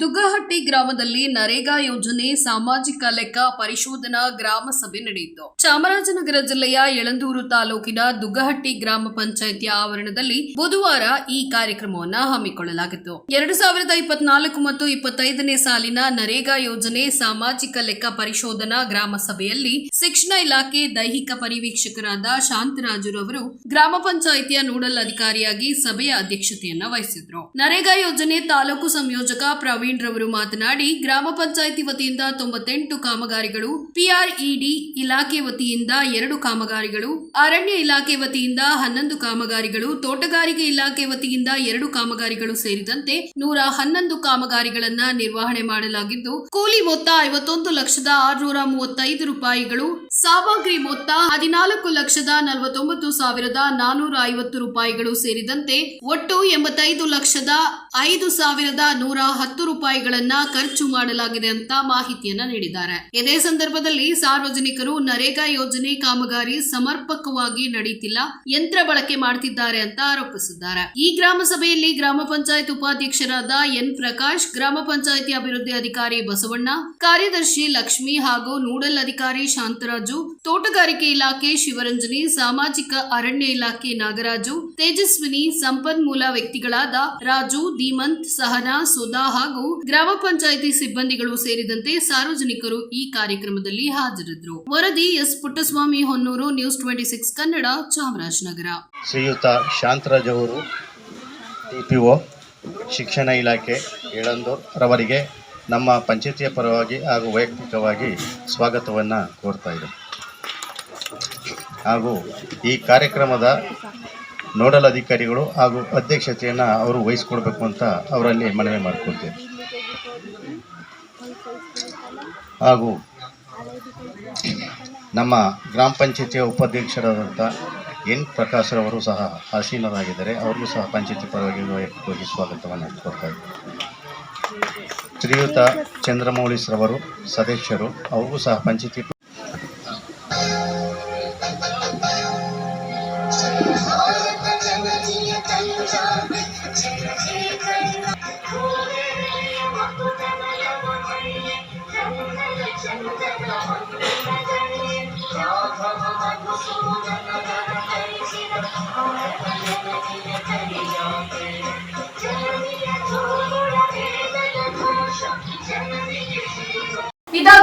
ದುಗ್ಗಹಟ್ಟಿ ಗ್ರಾಮದಲ್ಲಿ ನರೇಗಾ ಯೋಜನೆ ಸಾಮಾಜಿಕ ಲೆಕ್ಕ ಪರಿಶೋಧನಾ ಗ್ರಾಮ ಸಭೆ ನಡೆಯಿತು. ಚಾಮರಾಜನಗರ ಜಿಲ್ಲೆಯ ಯಳಂದೂರು ತಾಲೂಕಿನ ದುಗ್ಗಹಟ್ಟಿ ಗ್ರಾಮ ಪಂಚಾಯಿತಿಯ ಆವರಣದಲ್ಲಿ ಬುಧವಾರ ಈ ಕಾರ್ಯಕ್ರಮವನ್ನು ಹಮ್ಮಿಕೊಳ್ಳಲಾಗಿತ್ತು. ಎರಡು ಸಾವಿರದ ಇಪ್ಪತ್ನಾಲ್ಕು ಮತ್ತು ಇಪ್ಪತ್ತೈದನೇ ಸಾಲಿನ ನರೇಗಾ ಯೋಜನೆ ಸಾಮಾಜಿಕ ಲೆಕ್ಕ ಪರಿಶೋಧನಾ ಗ್ರಾಮ ಸಭೆಯಲ್ಲಿ ಶಿಕ್ಷಣ ಇಲಾಖೆ ದೈಹಿಕ ಪರಿವೀಕ್ಷಕರಾದ ಶಾಂತರಾಜುರವರು ಗ್ರಾಮ ಪಂಚಾಯಿತಿಯ ನೋಡಲ್ ಅಧಿಕಾರಿಯಾಗಿ ಸಭೆಯ ಅಧ್ಯಕ್ಷತೆಯನ್ನು ವಹಿಸಿದ್ರು. ನರೇಗಾ ಯೋಜನೆ ತಾಲೂಕು ಸಂಯೋಜಕ ಪ್ರವೀಣ್ ರವರು ಮಾತನಾಡಿ, ಗ್ರಾಮ ಪಂಚಾಯಿತಿ ವತಿಯಿಂದ ತೊಂಬತ್ತೆಂಟು ಕಾಮಗಾರಿಗಳು, ಪಿಆರ್ಇಡಿ ಇಲಾಖೆ ವತಿಯಿಂದ ಎರಡು ಕಾಮಗಾರಿಗಳು, ಅರಣ್ಯ ಇಲಾಖೆ ವತಿಯಿಂದ ಹನ್ನೊಂದು ಕಾಮಗಾರಿಗಳು, ತೋಟಗಾರಿಕೆ ಇಲಾಖೆ ವತಿಯಿಂದ ಎರಡು ಕಾಮಗಾರಿಗಳು ಸೇರಿದಂತೆ ನೂರ ಹನ್ನೊಂದು ಕಾಮಗಾರಿಗಳನ್ನ ನಿರ್ವಹಣೆ ಮಾಡಲಾಗಿದ್ದು, ಕೂಲಿ ಮೊತ್ತ ಐವತ್ತೊಂದು ಲಕ್ಷದ ಆರುನೂರ ಮೂವತ್ತೈದು ರೂಪಾಯಿಗಳು, ಸಾಮಗ್ರಿ ಮೊತ್ತ ಹದಿನಾಲ್ಕು ಲಕ್ಷದ ನಲವತ್ತೊಂಬತ್ತು ಸಾವಿರದ ನಾನೂರ ಐವತ್ತು ರೂಪಾಯಿಗಳು ಸೇರಿದಂತೆ ಒಟ್ಟು ಎಂಬತ್ತೈದು ಲಕ್ಷದ ಐದು ಸಾವಿರದ ನೂರ ಹತ್ತು ರೂಪಾಯಿಗಳನ್ನ ಖರ್ಚು ಮಾಡಲಾಗಿದೆ ಅಂತ ಮಾಹಿತಿಯನ್ನ ನೀಡಿದ್ದಾರೆ. ಇದೇ ಸಂದರ್ಭದಲ್ಲಿ ಸಾರ್ವಜನಿಕರು ನರೇಗಾ ಯೋಜನೆ ಕಾಮಗಾರಿ ಸಮರ್ಪಕವಾಗಿ ನಡೆಯುತ್ತಿಲ್ಲ ಯಂತ್ರ ಬಳಕೆ ಮಾಡ್ತಿದ್ದಾರೆ ಅಂತ ಆರೋಪಿಸಿದ್ದಾರೆ. ಈ ಗ್ರಾಮ ಸಭೆಯಲ್ಲಿ ಗ್ರಾಮ ಪಂಚಾಯತ್ ಉಪಾಧ್ಯಕ್ಷರಾದ ಎನ್ ಪ್ರಕಾಶ್, ಗ್ರಾಮ ಪಂಚಾಯತಿ ಅಭಿವೃದ್ಧಿ ಅಧಿಕಾರಿ ಬಸವಣ್ಣ, ಕಾರ್ಯದರ್ಶಿ ಲಕ್ಷ್ಮಿ ಹಾಗೂ ನೂಡಲ್ ಅಧಿಕಾರಿ ಶಾಂತರಾಜು, ತೋಟಗಾರಿಕೆ ಇಲಾಖೆ ಶಿವರಂಜನಿ, ಸಾಮಾಜಿಕ ಅರಣ್ಯ ಇಲಾಖೆ ನಾಗರಾಜು, ತೇಜಸ್ವಿನಿ, ಸಂಪನ್ಮೂಲ ವ್ಯಕ್ತಿಗಳಾದ ರಾಜು, ಧೀಮಂತ್, ಸಹನಾ ಸುಧಾ ಹಾಗೂ ಗ್ರಾಮ ಪಂಚಾಯಿತಿ ಸಿಬ್ಬಂದಿಗಳು ಸೇರಿದಂತೆ ಸಾರ್ವಜನಿಕರು ಈ ಕಾರ್ಯಕ್ರಮದಲ್ಲಿ ಹಾಜರಿದ್ದರು. ವರದಿ S Puttaswamy Honnur, news twenty six Kannada, Chamarajanagar. ಶ್ರೀಯುತ ಶಾಂತರಾಜ್ ಅವರು ಟಿಪಿಒ ಶಿಕ್ಷಣ ಇಲಾಖೆ, ಏಳಂದೂರ್ ರವರಿಗೆ ನಮ್ಮ ಪಂಚಾಯತಿಯ ಪರವಾಗಿ ಹಾಗೂ ವೈಯಕ್ತಿಕವಾಗಿ ಸ್ವಾಗತವನ್ನು ಕೋರ್ತಾ ಇದೆ ಹಾಗೂ ಈ ಕಾರ್ಯಕ್ರಮದ ನೋಡಲ್ ಅಧಿಕಾರಿಗಳು ಹಾಗೂ ಅಧ್ಯಕ್ಷತೆಯನ್ನು ಅವರು ವಹಿಸ್ಕೊಡ್ಬೇಕು ಅಂತ ಅವರಲ್ಲಿ ಮನವಿ ಮಾಡಿಕೊಳ್ತೇವೆ ಹಾಗೂ ನಮ್ಮ ಗ್ರಾಮ ಪಂಚಾಯತಿಯ ಉಪಾಧ್ಯಕ್ಷರಾದಂಥ ಎನ್ ಪ್ರಕಾಶ್ ರವರು ಸಹ ಆಸೀನರಾಗಿದ್ದಾರೆ ಅವ್ರಿಗೂ ಸಹ ಪಂಚಾಯತಿ ಪರವಾಗಿ ವೈಯಕ್ತಿಕವಾಗಿ ಸ್ವಾಗತವನ್ನು ಕೊಡ್ತಾ ಶ್ರೀಯುತ ಚಂದ್ರಮೌಳಿಸ್ರವರು ಸದಸ್ಯರು, ಅವ್ರಿಗೂ ಸಹ ಪಂಚಾಯತಿ